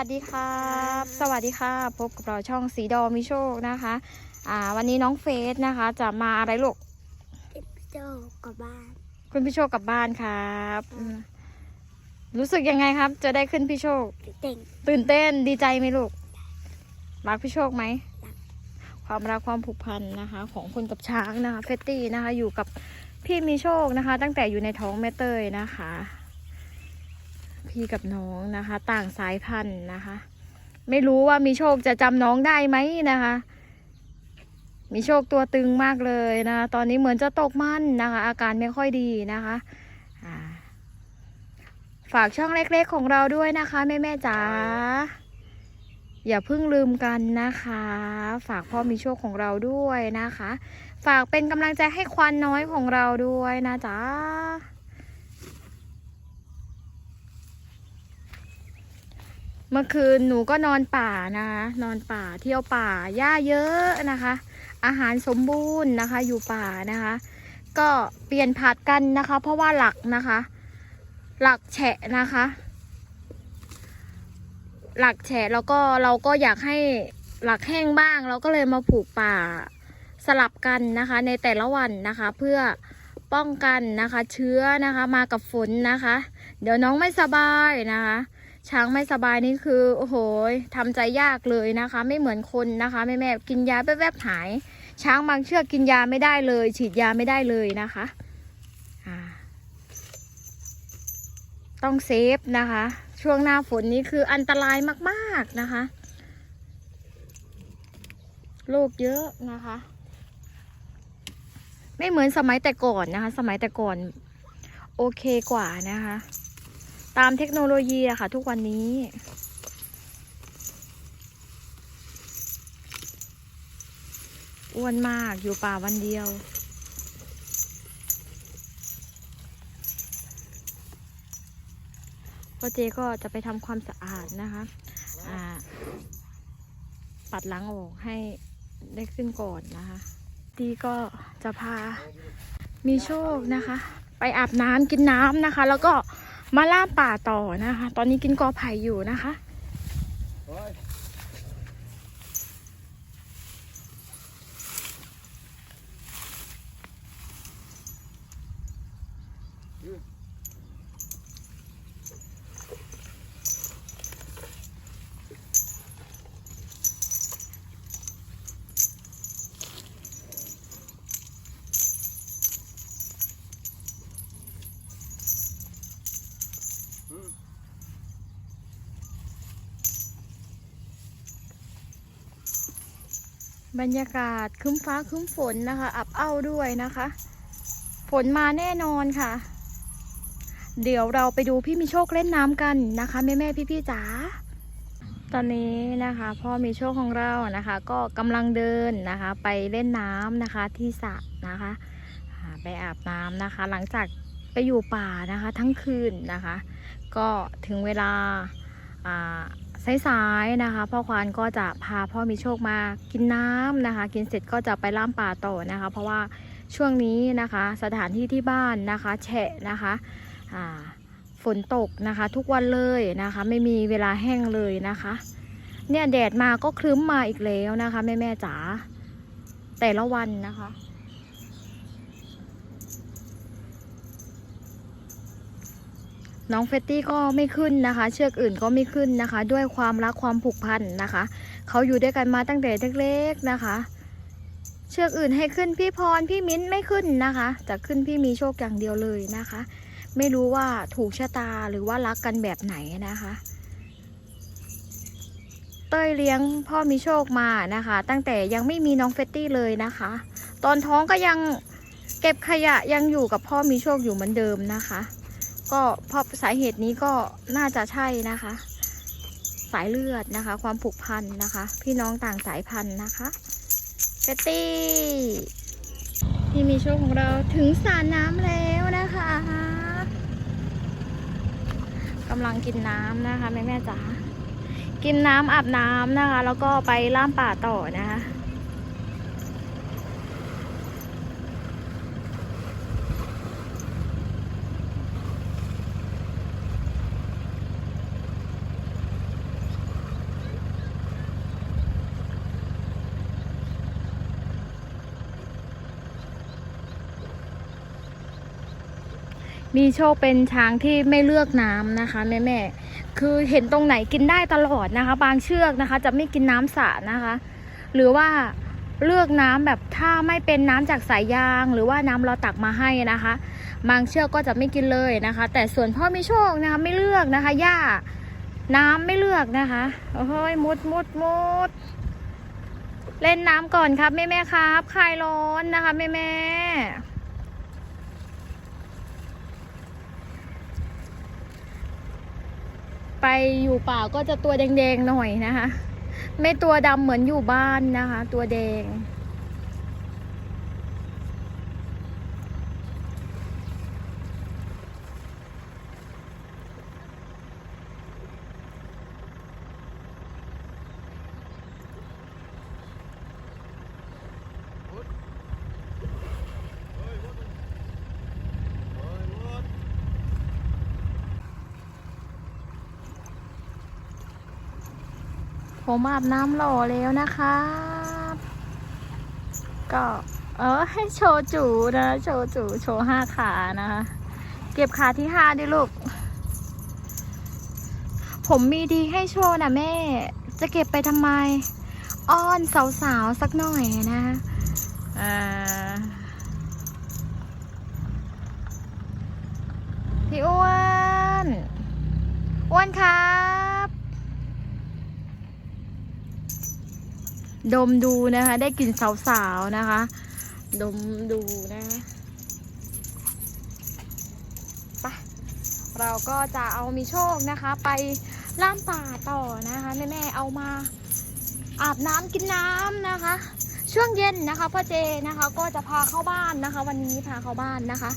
สวัสดีครับสวัสดีค่ะพบกับเราช่องสีดอมิโชคนะคะ อ่า วันนี้น้องเฟสนะคะ จะมาอะไรลูกเก็บโจ้กับบ้าน คุณพี่โชคกลับบ้านครับอืมรู้สึกยังไงครับ จะได้ขึ้นพี่โชคเต่งตื่นเต้นดีใจไหมลูกรักพี่โชคไหมรักความรักความผูกพันนะคะ ของคนกับช้างนะคะเฟตตี้นะคะ อยู่กับพี่มีโชคนะคะ ตั้งแต่อยู่ในท้องแม่เตยนะคะ พี่กับน้องนะคะ ต่างสายพันธุ์นะคะ ไม่รู้ว่ามีโชคจะจำน้องได้ไหมนะคะ มีโชคตัวตึงมากเลยนะคะตอนนี้เหมือนจะตกมั่นนะคะ อาการไม่ค่อยดีนะคะฝากช่องเล็กๆของเราด้วยนะคะแม่แม่ๆจ๋าอย่าเพิ่งลืมกันนะคะ ฝากพ่อมีโชคของเราด้วยนะคะ ฝากเป็นกำลังใจให้ควันน้อยของเราด้วยนะจ๊ะ เมื่อคืนหนูก็นอนป่านะคะ นอนป่าเที่ยวป่าหญ้าเยอะนะคะ อาหารสมบูรณ์นะคะ อยู่ป่านะคะ ก็เปลี่ยนผัดกันนะคะ เพราะว่าหลักนะคะ หลักแฉะนะคะ หลักแฉะแล้วก็เราก็อยากให้หลักแห้งบ้าง เราก็เลยมาผูกป่าสลับกันนะคะ ในแต่ละวันนะคะ เพื่อป้องกันนะคะ เชื้อนะคะ มากับฝนนะคะ เดี๋ยวน้องไม่สบายนะคะ ช้างไม่สบายนี่คือ โอ้โหทำใจยากเลยนะคะ ไม่เหมือนคนนะคะแม่แม่กินยาแวบๆหาย ช้างบางเชือกกินยาไม่ได้เลย ฉีดยาไม่ได้เลยนะคะต้องเซฟนะคะ ช่วงหน้าฝนนี้คืออันตรายมากๆนะคะโรคเยอะนะคะ ไม่เหมือนสมัยแต่ก่อนนะคะ สมัยแต่ก่อน โอเคกว่านะคะ ตามเทคโนโลยีอะค่ะ ทุกวันนี้ อ้วนมากอยู่ป่าวันเดียวพ่อเจก็จะไปทำความสะอาดนะคะอ่าปัดล้างออกให้ได้ขึ้นก่อนนะคะดีก็จะพามีโชคนะคะ ไปอาบน้ำกินน้ำนะคะ แล้วก็ มาล่าป่าต่อนะคะ ตอนนี้กินกอไผ่อยู่นะคะ บรรยากาศคึ้มฟ้าคึ้มฝนนะคะ อับเอ้าด้วยนะคะ ฝนมาแน่นอนค่ะ เดี๋ยวเราไปดูพี่มีโชคเล่นน้ำกันนะคะแม่แม่พี่พี่จ๋าตอนนี้นะคะพ่อมีโชคของเรานะคะ ก็กำลังเดินนะคะ ไปเล่นน้ำนะคะที่สระนะคะไปอาบน้ำนะคะ หลังจากไปอยู่ป่านะคะทั้งคืนนะคะ ก็ถึงเวลาอ่า สายๆนะคะ พ่อควานก็จะพาพ่อมีโชคมากินน้ำนะคะ กินเสร็จก็จะไปล่ามป่าต่อนะคะ เพราะว่าช่วงนี้นะคะสถานที่ที่บ้านนะคะแฉะนะคะฝนตกนะคะ ทุกวันเลยนะคะ ไม่มีเวลาแห้งเลยนะคะ เนี่ยแดดมาก็ครึ้มมาอีกแล้วนะคะแม่แม่จ๋าแต่ละวันนะคะ น้องเฟตตี้ก็ไม่ขึ้นนะคะ เชือกอื่นก็ไม่ขึ้นนะคะ ด้วยความรักความผูกพันนะคะ เขาอยู่ด้วยกันมาตั้งแต่เล็กๆนะคะ เชือกอื่นให้ขึ้นพี่พรพี่มิ้นไม่ขึ้นนะคะจะขึ้นพี่มีโชคอย่างเดียวเลยนะคะ ไม่รู้ว่าถูกชะตาหรือว่ารักกันแบบไหนนะคะเต้ยเลี้ยงพ่อมีโชคมานะคะ ตั้งแต่ยังไม่มีน้องเฟตตี้เลยนะคะ ตอนท้องก็ยังเก็บขยะยังอยู่กับพ่อมีโชคอยู่เหมือนเดิมนะคะ ก็เพราะสาเหตุนี้ก็น่าจะใช่นะคะ สายเลือดนะคะ ความผูกพันนะคะ พี่น้องต่างสายพันธุ์นะคะเฟตตี้ที่มีโชคของเราถึงสระน้ำแล้วนะคะกำลังกินน้ำนะคะแม่แม่จ๋ากินน้ำอาบน้ำนะคะ แล้วก็ไปล่ามป่าต่อนะคะ มีโชคเป็นช้างที่ไม่เลือกน้ำนะคะแม่แม่คือเห็นตรงไหนกินได้ตลอดนะคะ บางเชือกนะคะ จะไม่กินน้ำสระนะคะ หรือว่าเลือกน้ำแบบถ้าไม่เป็นน้ำจากสายยาง หรือว่าน้ำเราตักมาให้นะคะ บางเชือกก็จะไม่กินเลยนะคะ แต่ส่วนพ่อมีโชคนะคะ ไม่เลือกนะคะหญ้าน้ำไม่เลือกนะคะโอ้โหมุดมุดมุดเล่นน้ำก่อนครับแม่แม่ครับคลายร้อนนะคะแม่แม่ ไปอยู่ป่าก็จะตัวแดงๆหน่อยนะคะ ไม่ตัวดำเหมือนอยู่บ้านนะคะ ตัวแดง ผมอาบน้ำหล่อแล้วนะครับก็เออให้โชว์จูนะ โชว์จูโชว์ห้าขานะคะ เก็บขาที่ห้าดิลูก ผมมีดีให้โชว์นะแม่ จะเก็บไปทำไม อ้อนสาวๆสักหน่อยนะอ่าพี่อ้วน อ้วนครับ ดมดูนะคะ ได้กลิ่นสาวๆนะคะ ดมดูนะคะไปเราก็จะเอามีโชคนะคะ ไปล่ามป่าต่อนะคะแม่ๆเอามาอาบน้ำกินน้ำนะคะ ช่วงเย็นนะคะพ่อเจนะคะ ก็จะพาเข้าบ้านนะคะ วันนี้พาเข้าบ้านนะคะ